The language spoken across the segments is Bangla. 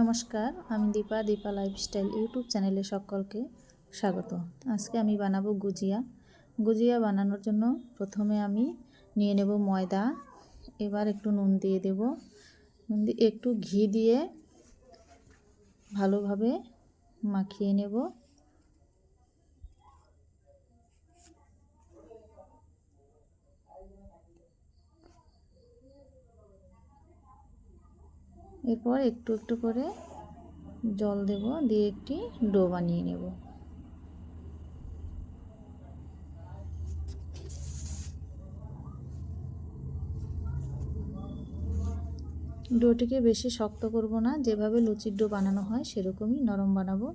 নমস্কার, আমি দীপা দীপা লাইফস্টাইল ইউটিউব চ্যানেলে সকলকে স্বাগত। আজকে আমি বানাবো গুজিয়া। গুজিয়া বানানোর জন্য প্রথমে আমি নিয়ে নেব ময়দা, এবার একটু নুন দিয়ে দেব। নুন দিয়ে একটু ঘি দিয়ে ভালোভাবে মাখিয়ে নেব। এরপর একটু একটু করে জল দেব, দিয়ে একটি ডো বানিয়ে নেব। ডোটিকে বেশি শক্ত করব না, যেভাবে লুচির ডো বানানো হয় সেরকমই নরম বানাবো।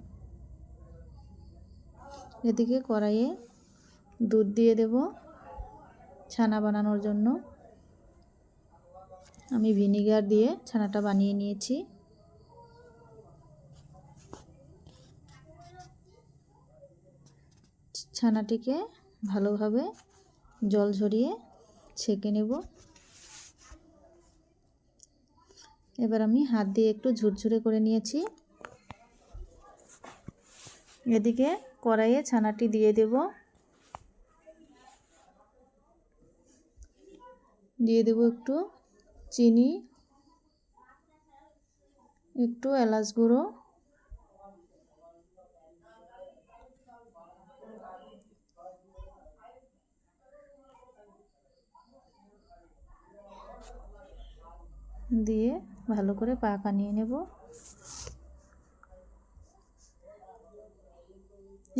এদিকে কড়াইয়ে দুধ দিয়ে দেব ছানা বানানোর জন্য। আমি ভিনিগার দিয়ে ছানাটা বানিয়ে নিয়েছি। ছানাটিকে ভালোভাবে জল ঝরিয়ে ছেঁকে নেব। এবার আমি হাত দিয়ে একটু ঝুরঝুরে করে নিয়েছি। এদিকে কড়াইয়ে ছানাটি দিয়ে দেব। দিয়ে দেব একটু চিনি, একটু এলাচ গুঁড়ো, দিয়ে ভালো করে পাক আনিয়ে নেব।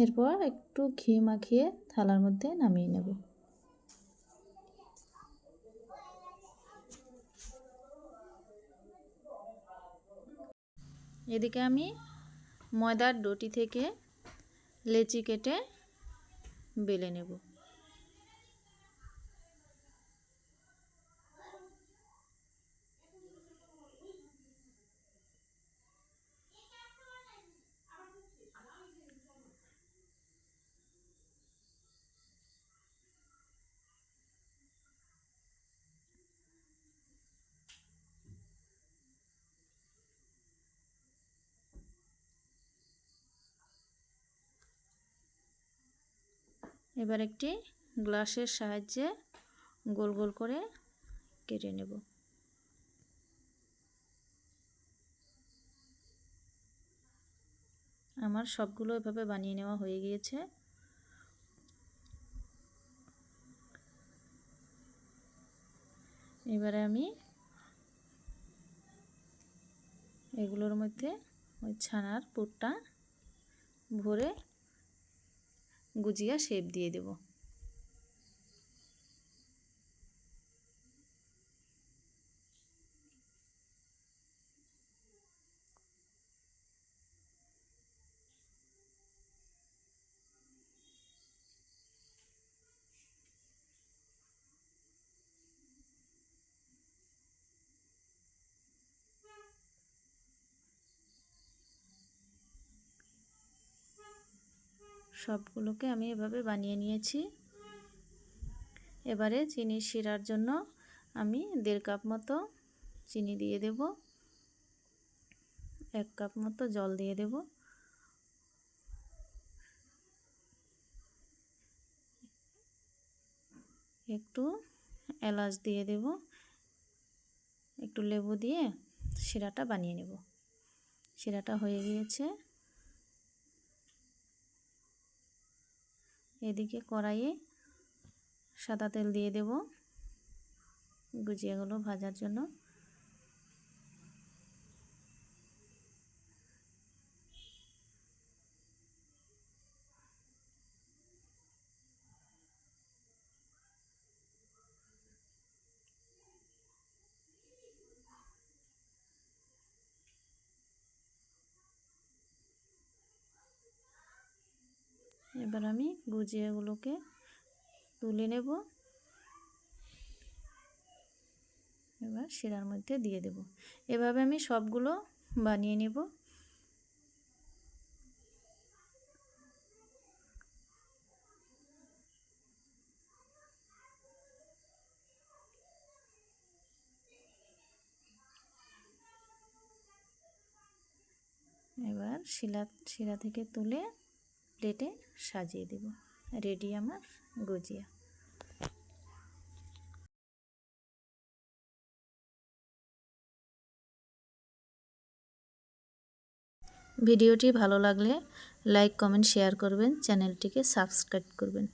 এরপর একটু ঘি মাখিয়ে থালার মধ্যে নামিয়ে নেব। এদিকে আমি ময়দার ডোটি থেকে লেচি কেটে বেলে নেব। এবার একটি গ্লাসের সাহায্যে গোল গোল করে কেটে নেব। আমার সবগুলো এভাবে বানিয়ে নেওয়া হয়ে গিয়েছে। এবারে আমি এগুলোর মধ্যে ওই ছানার পুরটা ভরে গুজিয়া শেপ দিয়ে দেব। সবগুলোকে আমি এভাবে বানিয়ে নিয়েছি। এবারে চিনি শিরার জন্য আমি দেড় কাপ মতো চিনি দিয়ে দেব। এক কাপ মতো জল দিয়ে দেব। একটু এলাচ দিয়ে দেব। একটু লেবু দিয়ে শিরাটা বানিয়ে নেব। শিরাটা হয়ে গিয়েছে। এদিকে কড়াইয়ে সাদা তেল দিয়ে দেব। গুজিয়াগুলো ভাজার জন্য। এবার আমি গুজিয়াগুলোকে তুলে নেব। এবার শিরার মধ্যে দিয়ে দেব। এভাবে আমি সবগুলো বানিয়ে নেব। এবার শিলা শিলা থেকে তুলে প্লেটে সাজিয়ে দেব। রেডি আমার গুজিয়া। ভিডিওটি ভালো লাগলে লাইক, কমেন্ট, শেয়ার করবেন। চ্যানেলটিকে সাবস্ক্রাইব করবেন।